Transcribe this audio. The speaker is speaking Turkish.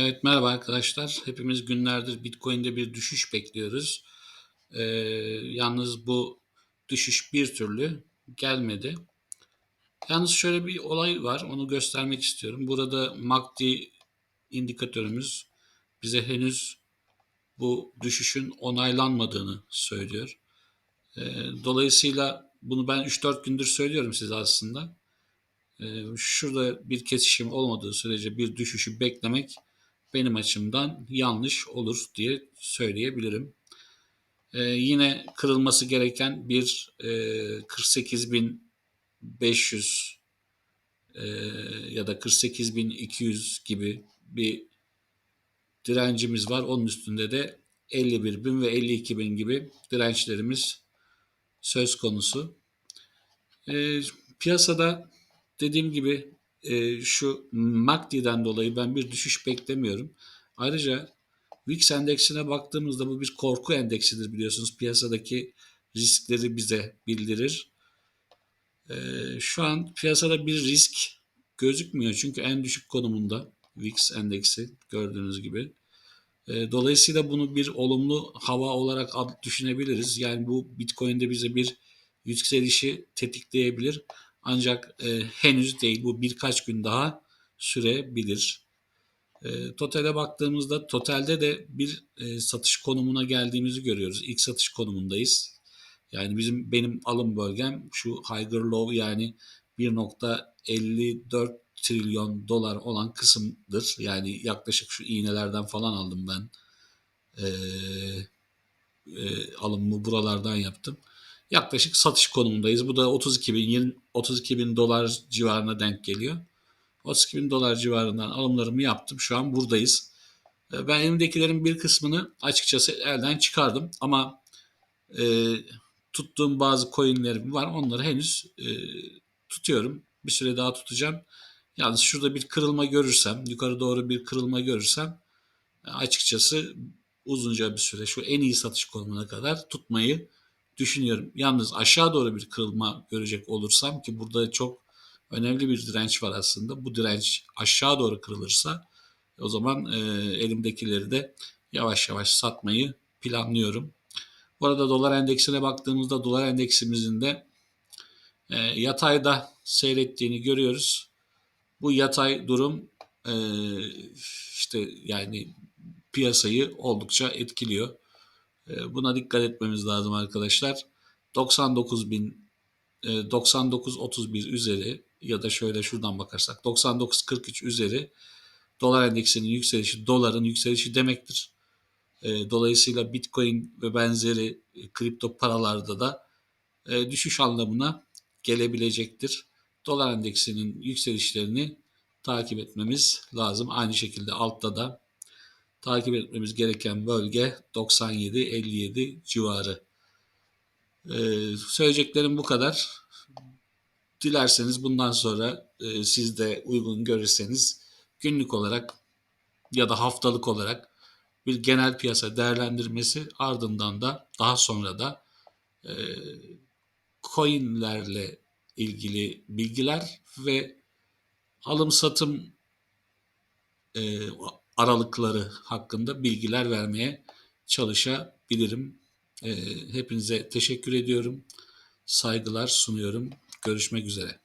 Evet merhaba arkadaşlar. Hepimiz günlerdir Bitcoin'de bir düşüş bekliyoruz. Ee, yalnız bu düşüş bir türlü gelmedi. Yalnız şöyle bir olay var. Onu göstermek istiyorum. Burada MACD indikatörümüz bize henüz bu düşüşün onaylanmadığını söylüyor. Ee, dolayısıyla bunu ben 3-4 gündür söylüyorum size aslında. Ee, şurada bir kesişim olmadığı sürece bir düşüşü beklemek benim açımdan yanlış olur diye söyleyebilirim. Ee, yine kırılması gereken bir e, 48.500 e, ya da 48.200 gibi bir direncimiz var. Onun üstünde de 51.000 ve 52.000 gibi dirençlerimiz söz konusu. E, piyasada dediğim gibi e, şu MACD'den dolayı ben bir düşüş beklemiyorum. Ayrıca VIX endeksine baktığımızda bu bir korku endeksidir biliyorsunuz. Piyasadaki riskleri bize bildirir. E, şu an piyasada bir risk gözükmüyor çünkü en düşük konumunda VIX endeksi gördüğünüz gibi. E, dolayısıyla bunu bir olumlu hava olarak düşünebiliriz. Yani bu Bitcoin'de bize bir yükselişi tetikleyebilir. Ancak e, henüz değil bu birkaç gün daha sürebilir. E, totale baktığımızda totalde de bir e, satış konumuna geldiğimizi görüyoruz. İlk satış konumundayız. Yani bizim benim alım bölgem şu higher low yani 1.54 trilyon dolar olan kısımdır. Yani yaklaşık şu iğnelerden falan aldım ben. Ee, e, alımımı buralardan yaptım yaklaşık satış konumundayız. Bu da 32 bin, 32 bin dolar civarına denk geliyor. 32 bin dolar civarından alımlarımı yaptım. Şu an buradayız. Ee, ben elimdekilerin bir kısmını açıkçası elden çıkardım ama e, tuttuğum bazı coinlerim var. Onları henüz e, tutuyorum. Bir süre daha tutacağım. Yalnız şurada bir kırılma görürsem, yukarı doğru bir kırılma görürsem açıkçası uzunca bir süre şu en iyi satış konumuna kadar tutmayı düşünüyorum. Yalnız aşağı doğru bir kırılma görecek olursam ki burada çok önemli bir direnç var aslında. Bu direnç aşağı doğru kırılırsa o zaman e, elimdekileri de yavaş yavaş satmayı planlıyorum. Bu arada dolar endeksine baktığımızda dolar endeksimizin de e, yatayda seyrettiğini görüyoruz. Bu yatay durum e, işte yani piyasayı oldukça etkiliyor. Ee, buna dikkat etmemiz lazım arkadaşlar. 99 bin 99.31 e, üzeri ya da şöyle şuradan bakarsak 99.43 üzeri dolar endeksinin yükselişi doların yükselişi demektir. E, dolayısıyla Bitcoin ve benzeri e, kripto paralarda da düşüş anlamına gelebilecektir. Dolar endeksinin yükselişlerini takip etmemiz lazım. Aynı şekilde altta da takip etmemiz gereken bölge 97-57 civarı. Ee, söyleyeceklerim bu kadar. Dilerseniz bundan sonra e, siz de uygun görürseniz günlük olarak ya da haftalık olarak bir genel piyasa değerlendirmesi ardından da daha sonra da e, coinlerle ilgili bilgiler ve alım satım e, aralıkları hakkında bilgiler vermeye çalışabilirim. Hepinize teşekkür ediyorum. Saygılar sunuyorum. Görüşmek üzere.